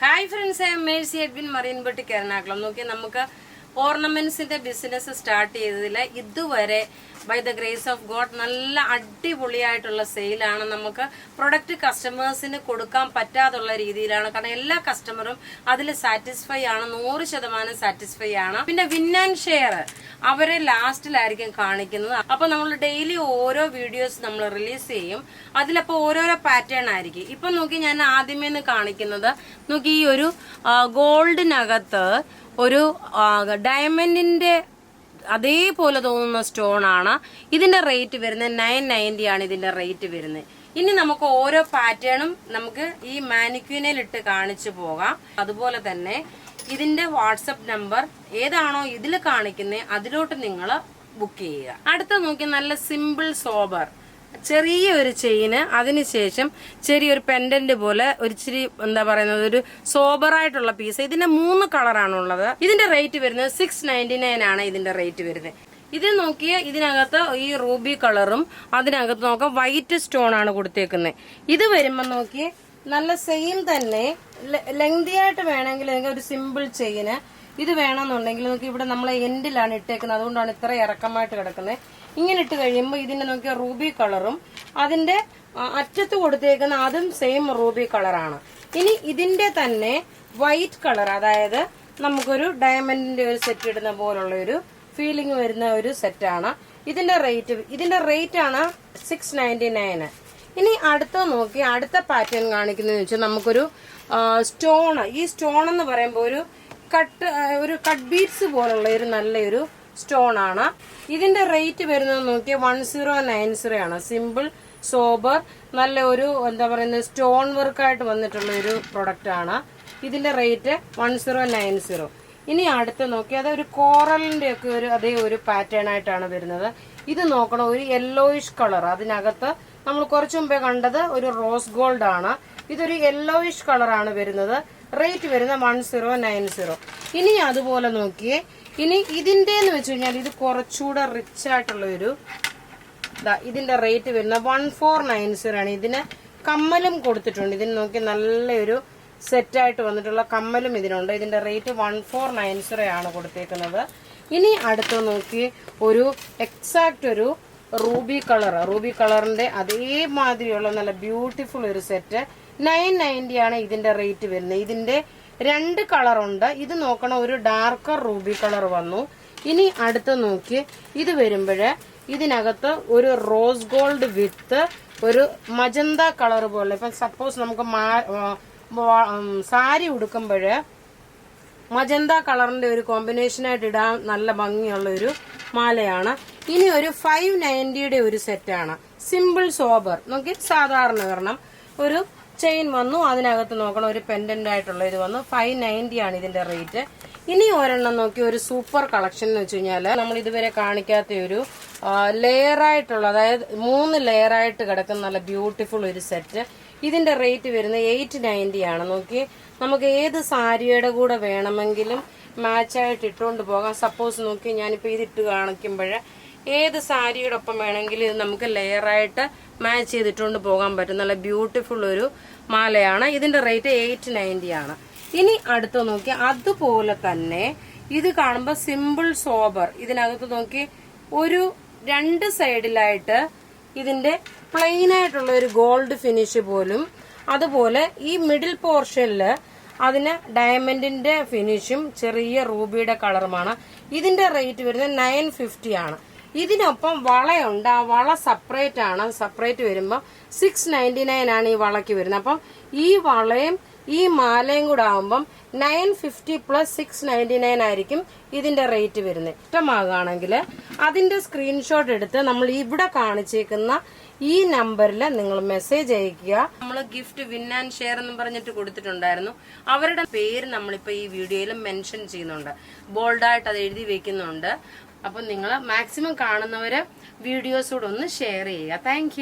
Hi friends I Mercy Edwin Marine boutique Ernakulam നോക്കി നമുക്ക് ഓർണമെന്റ്സിന്റെ ബിസിനസ് സ്റ്റാർട്ട് ചെയ്തതിൽ ഇതുവരെ by the grace of God നല്ല അടിപൊളിയായിട്ടുള്ള സെയിലാണ് നമുക്ക് പ്രൊഡക്റ്റ് കസ്റ്റമേഴ്സിന് കൊടുക്കാൻ പറ്റാതുള്ള രീതിയിലാണ്. കാരണം എല്ലാ കസ്റ്റമറും അതിൽ സാറ്റിസ്ഫൈ ആണ് നൂറ് ശതമാനം സാറ്റിസ്ഫൈ ആണ്. പിന്നെ വിൻ ആൻഡ് ഷെയർ അവരെ ലാസ്റ്റിലായിരിക്കും കാണിക്കുന്നത്. അപ്പൊ നമ്മൾ ഡെയിലി ഓരോ വീഡിയോസ് നമ്മൾ റിലീസ് ചെയ്യും. അതിലപ്പോ ഓരോരോ പാറ്റേൺ ആയിരിക്കും. ഇപ്പൊ നോക്കി ഞാൻ ആദ്യമേ നിന്ന് കാണിക്കുന്നത് നോക്കി ഈ ഒരു ഗോൾഡിനകത്ത് ഒരു ഡയമണ്ടിന്റെ അതേപോലെ തോന്നുന്ന സ്റ്റോൺ ആണ്. ഇതിന്റെ റേറ്റ് വരുന്നത് നയൻ നയന്റി ആണ് ഇതിന്റെ റേറ്റ് വരുന്നത്. ഇനി നമുക്ക് ഓരോ പാറ്റേണും നമുക്ക് ഈ മാനിക്യൂനയിൽ ഇട്ട് കാണിച്ചു പോകാം. അതുപോലെ തന്നെ ഇതിന്റെ വാട്സപ്പ് നമ്പർ ഏതാണോ ഇതിൽ കാണിക്കുന്നത് അതിലോട്ട് നിങ്ങൾ ബുക്ക് ചെയ്യുക. അടുത്ത നോക്കി നല്ല സിമ്പിൾ സോബർ ചെറിയൊരു ചെയിന് അതിനുശേഷം ചെറിയൊരു പെൻഡന്റ് പോലെ ഒരു ഇച്ചിരി എന്താ പറയുന്നത് ഒരു സോബർ ആയിട്ടുള്ള പീസ് ഇതിന്റെ മൂന്ന് കളറാണുള്ളത് ഇതിന്റെ റേറ്റ് വരുന്നത് സിക്സ് നയന്റി നയൻ ആണ് ഇതിന്റെ റേറ്റ് വരുന്നത്. ഇത് നോക്കിയ ഇതിനകത്ത് ഈ റൂബി കളറും അതിനകത്ത് നോക്കാം വൈറ്റ് സ്റ്റോൺ ആണ് കൊടുത്തേക്കുന്നത് ഇത് വരുമ്പോ നോക്കിയേ നല്ല സെയിം തന്നെ ലെങ്തി ആയിട്ട് വേണമെങ്കിൽ നിങ്ങൾക്ക് ഒരു സിമ്പിൾ ചെയിന് ഇത് വേണമെന്നുണ്ടെങ്കിൽ നോക്കി ഇവിടെ നമ്മൾ എൻഡിലാണ് ഇട്ടേക്കുന്നത്. അതുകൊണ്ടാണ് ഇത്ര ഇറക്കമായിട്ട് കിടക്കുന്നത്. ഇങ്ങനെ ഇട്ട് കഴിയുമ്പോൾ ഇതിന്റെ നോക്കിയ റൂബി കളറും അതിന്റെ അറ്റത്ത് കൊടുത്തേക്കുന്ന അതും സെയിം റൂബി കളറാണ്. ഇനി ഇതിന്റെ തന്നെ വൈറ്റ് കളർ അതായത് നമുക്കൊരു ഡയമണ്ടിന്റെ ഒരു സെറ്റ് ഇടുന്ന പോലുള്ള ഒരു ഫീലിംഗ് വരുന്ന ഒരു സെറ്റാണ് ഇതിന്റെ റേറ്റ് ഇതിന്റെ റേറ്റ് ആണ് സിക്സ് നയന്റി നയന് ഇനി അടുത്ത നോക്കി അടുത്ത പാറ്റേൺ കാണിക്കുന്നതെന്ന് വെച്ചാൽ നമുക്കൊരു സ്റ്റോൺ ഈ സ്റ്റോൺ എന്ന് പറയുമ്പോൾ ഒരു കട്ട് ഒരു കട്ട് ബീഡ്സ് പോലുള്ള ഒരു നല്ലൊരു സ്റ്റോൺ ആണ്. ഇതിന്റെ റേറ്റ് വരുന്നത് നോക്കിയാൽ വൺ സീറോ നയൻ സീറോ ആണ്. സിമ്പിൾ സോബർ നല്ല ഒരു എന്താ പറയുന്നത് സ്റ്റോൺ വർക്കായിട്ട് വന്നിട്ടുള്ള ഒരു പ്രൊഡക്റ്റ് ആണ്. ഇതിന്റെ rate one zero nine zero ഇനി അടുത്ത് നോക്കി അത് ഒരു കോറലിന്റെ ഒക്കെ ഒരു അതേ ഒരു പാറ്റേൺ ആയിട്ടാണ് വരുന്നത്. ഇത് നോക്കണം ഒരു യെല്ലോയിഷ് കളർ അതിനകത്ത് നമ്മൾ കുറച്ചു മുമ്പേ കണ്ടത് ഒരു റോസ് ഗോൾഡ് ആണ്. ഇതൊരു യെല്ലോയിഷ് കളറാണ് വരുന്നത്. റേറ്റ് വരുന്ന വൺ സീറോ നയൻ സീറോ ഇനി അതുപോലെ നോക്കിയേ ഇനി ഇതിന്റെ എന്ന് വെച്ച് കഴിഞ്ഞാൽ ഇത് കുറച്ചുകൂടെ റിച്ച് ആയിട്ടുള്ള ഒരു ഇതിന്റെ റേറ്റ് വരുന്ന വൺ ഫോർ നയൻ സീറോ ആണ്. ഇതിന് കമ്മലും കൊടുത്തിട്ടുണ്ട്. ഇതിന് നോക്കി നല്ലൊരു സെറ്റായിട്ട് വന്നിട്ടുള്ള കമ്മലും ഇതിനുണ്ട്. ഇതിന്റെ rate one four nine zero ആണ് കൊടുത്തേക്കുന്നത്. ഇനി അടുത്ത് നോക്കി ഒരു എക്സാക്റ്റ് ഒരു റൂബി കളർ. റൂബി കളറിന്റെ അതേമാതിരിയുള്ള നല്ല ബ്യൂട്ടിഫുൾ ഒരു സെറ്റ് നയൻ നയന്റി ആണ് ഇതിന്റെ റേറ്റ് വരുന്നത്. ഇതിന്റെ രണ്ട് കളറുണ്ട്. ഇത് നോക്കണ ഒരു ഡാർക്കർ റൂബി കളർ വന്നു. ഇനി അടുത്ത് നോക്കി ഇത് വരുമ്പോഴ് ഇതിനകത്ത് ഒരു റോസ് ഗോൾഡ് വിത്ത് ഒരു മജന്ത കളർ പോലെ. ഇപ്പം സപ്പോസ് നമുക്ക് സാരി ഉടുക്കുമ്പോൾ മജന്ത കളറിന്റെ ഒരു കോമ്പിനേഷനായിട്ട് ഇടാൻ നല്ല ഭംഗിയുള്ള ഒരു മാലയാണ്. ഇനി ഒരു ഫൈവ് നയന്റിയുടെ ഒരു സെറ്റാണ് സിമ്പിൾ സോബർ നോക്കി സാധാരണ കാരണം ഒരു ചെയിൻ വന്നു അതിനകത്ത് നോക്കണം ഒരു പെൻഡന്റ് ആയിട്ടുള്ള ഇത് വന്നു. ഫൈവ് നയന്റി ആണ് ഇതിന്റെ റേറ്റ് ഇനി ഒരെണ്ണം നോക്കി ഒരു സൂപ്പർ കളക്ഷൻ എന്ന് വെച്ച് കഴിഞ്ഞാൽ നമ്മൾ ഇതുവരെ കാണിക്കാത്ത ഒരു ലെയർ ആയിട്ടുള്ള അതായത് മൂന്ന് ലെയർ ആയിട്ട് കിടക്കുന്ന നല്ല ബ്യൂട്ടിഫുൾ ഒരു സെറ്റ് ഇതിന്റെ റേറ്റ് വരുന്നത് എയ്റ്റ് നയന്റി ആണ്. നോക്കി നമുക്ക് ഏത് സാരിയുടെ കൂടെ വേണമെങ്കിലും മാച്ചായിട്ട് ഇട്ടുകൊണ്ട് പോകാം. സപ്പോസ് നോക്കി ഞാനിപ്പോൾ ഇതിട്ട് കാണിക്കുമ്പോൾ ഏത് സാരിയുടെ ഒപ്പം വേണമെങ്കിലും ഇത് നമുക്ക് ലെയറായിട്ട് മാച്ച് ചെയ്തിട്ടുകൊണ്ട് പോകാൻ പറ്റും. നല്ല ബ്യൂട്ടിഫുൾ ഒരു മാലയാണ്. ഇതിന്റെ റേറ്റ് എയ്റ്റ് നയന്റി ആണ്. ഇനി അടുത്ത് നോക്കി അതുപോലെ തന്നെ ഇത് കാണുമ്പോൾ സിമ്പിൾ സോബർ ഇതിനകത്ത് നോക്കി ഒരു രണ്ട് സൈഡിലായിട്ട് ഇതിന്റെ പ്ലെയിൻ ആയിട്ടുള്ള ഒരു ഗോൾഡ് ഫിനിഷ് പോലും. അതുപോലെ ഈ മിഡിൽ പോർഷനിൽ അതിന് ഡയമണ്ടിന്റെ ഫിനിഷും ചെറിയ റൂബിയുടെ കളറുമാണ് ഇതിന്റെ റേറ്റ് വരുന്നത് നയൻ ഫിഫ്റ്റി ആണ്. ഇതിനൊപ്പം വളയുണ്ട്. ആ വള സെപ്പറേറ്റ് ആണ്. സെപ്പറേറ്റ് വരുമ്പോൾ സിക്സ് നയന്റി നയൻ ആണ് ഈ വളയ്ക്ക് വരുന്നത്. അപ്പം ഈ വളയും ഈ മാലയും കൂടെ ആകുമ്പം nine fifty plus six ninety nine ആയിരിക്കും ഇതിന്റെ റേറ്റ് വരുന്നത്. ഇഷ്ടമാകുകയാണെങ്കിൽ അതിന്റെ സ്ക്രീൻഷോട്ട് എടുത്ത് നമ്മൾ ഇവിടെ കാണിച്ചേക്കുന്ന ഈ നമ്പറിൽ നിങ്ങൾ മെസ്സേജ് അയക്കുക നമ്മൾ ഗിഫ്റ്റ് വിൻ ആൻഡ് ഷെയർ എന്ന് പറഞ്ഞിട്ട് കൊടുത്തിട്ടുണ്ടായിരുന്നു. അവരുടെ പേര് നമ്മളിപ്പോൾ ഈ വീഡിയോയിൽ മെൻഷൻ ചെയ്യുന്നുണ്ട്. ബോൾഡായിട്ട് അത് എഴുതി വെക്കുന്നുണ്ട്. അപ്പം നിങ്ങൾ മാക്സിമം കാണുന്നവർ വീഡിയോസ് കൂടെ ഒന്ന് ഷെയർ ചെയ്യുക. താങ്ക്